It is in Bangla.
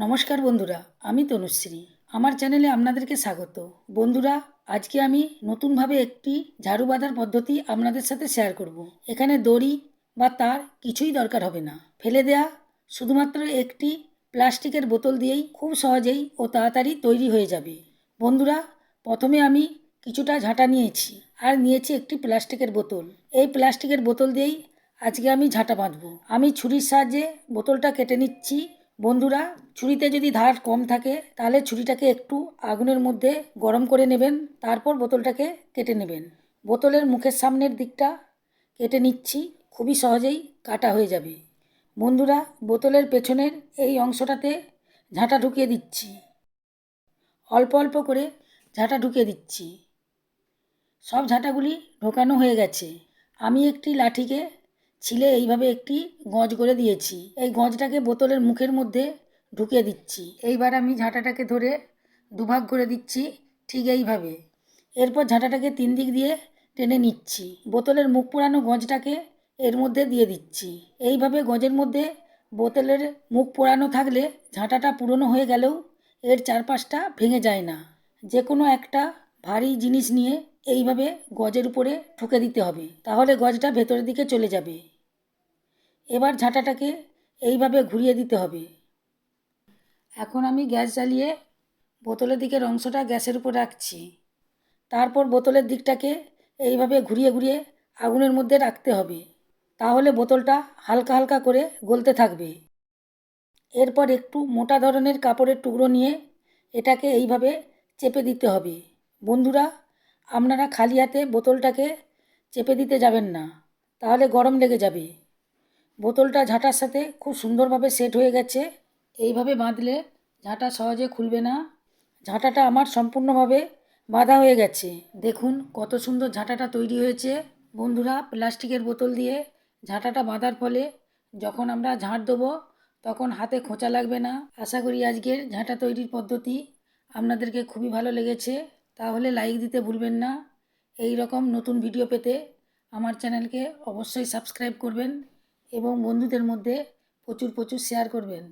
নমস্কার বন্ধুরা, আমি তনুশ্রী। আমার চ্যানেলে আপনাদেরকে স্বাগত। বন্ধুরা, আজকে আমি নতুনভাবে একটি ঝাড়ু বাঁধার পদ্ধতি আপনাদের সাথে শেয়ার করব। এখানে দড়ি বা তার কিছুই দরকার হবে না। ফেলে দেয়া শুধুমাত্র একটি প্লাস্টিকের বোতল দিয়েই খুব সহজেই ও তাড়াতাড়ি তৈরি হয়ে যাবে। বন্ধুরা, প্রথমে আমি কিছুটা ঝাঁটা নিয়েছি আর নিয়েছি একটি প্লাস্টিকের বোতল। এই প্লাস্টিকের বোতল দিয়েই আজকে আমি ঝাঁটা বাঁধবো। আমি ছুরির সাহায্যে বোতলটা কেটে নিচ্ছি। বন্ধুরা, ছুরিতে যদি ধার কম থাকে, তাহলে ছুরিটাকে একটু আগুনের মধ্যে গরম করে নেবেন, তারপর বোতলটাকে কেটে নেবেন। বোতলের মুখের সামনের দিকটা কেটে নিচ্ছি, খুবই সহজেই কাটা হয়ে যাবে। বন্ধুরা, বোতলের পেছনের এই অংশটাতে ঝাঁটা ঢুকিয়ে দিচ্ছি। অল্প অল্প করে ঝাঁটা ঢুকিয়ে দিচ্ছি। সব ঝাঁটাগুলি ঢোকানো হয়ে গেছে। আমি একটি লাঠিকে ছিলে এইভাবে একটি গজ করে দিয়েছি। এই গজটাকে বোতলের মুখের মধ্যে ঢুকিয়ে দিচ্ছি। এইবার আমি ঝাঁটাটাকে ধরে দুভাগ করে দিচ্ছি ঠিক এইভাবে। এরপর ঝাঁটাটাকে তিন দিক দিয়ে টেনে নিচ্ছি। বোতলের মুখ পোড়ানো গজটাকে এর মধ্যে দিয়ে দিচ্ছি। এইভাবে গজের মধ্যে বোতলের মুখ পোড়ানো থাকলে ঝাঁটাটা পুরনো হয়ে গেলেও এর চারপাশটা ভেঙে যায় না। যে কোনো একটা ভারী জিনিস নিয়ে এইভাবে গজের উপরে ঠুকে দিতে হবে। তাহলে গজটা ভেতরের দিকে চলে যাবে। এবার ঝাঁটাটাকে এইভাবে ঘুরিয়ে দিতে হবে। এখন আমি গ্যাস জ্বালিয়ে বোতলের দিকের অংশটা গ্যাসের উপর রাখছি। তারপর বোতলের দিকটাকে এইভাবে ঘুরিয়ে ঘুরিয়ে আগুনের মধ্যে রাখতে হবে। তাহলে বোতলটা হালকা হালকা করে গলতে থাকবে। এরপর একটু মোটা ধরনের কাপড়ের টুকরো নিয়ে এটাকে এইভাবে চেপে দিতে হবে। বন্ধুরা আপনারা খালি হাতে বোতলটাকে চেপে দিতে যাবেন না, তাহলে গরম লেগে যাবে। বোতলটা ঝাঁটার সাথে খুব সুন্দরভাবে সেট হয়ে গেছে। এইভাবে বাঁধলে ঝাঁটা সহজে খুলবে না। ঝাঁটাটা আমার সম্পূর্ণভাবে বাঁধা হয়ে গেছে। দেখুন কত সুন্দর ঝাঁটাটা তৈরি হয়েছে। বন্ধুরা, প্লাস্টিকের বোতল দিয়ে ঝাঁটাটা বাঁধার ফলে যখন আমরা ঝাঁট দেবো, তখন হাতে খোঁচা লাগবে না। আশা করি আজকের ঝাঁটা তৈরির পদ্ধতি আপনাদেরকে খুবই ভালো লেগেছে। তাহলে লাইক দিতে ভুলবেন না। এই রকম নতুন ভিডিও পেতে আমার চ্যানেলকে অবশ্যই সাবস্ক্রাইব করবেন এবং বন্ধুদের মধ্যে প্রচুর প্রচুর শেয়ার করবেন।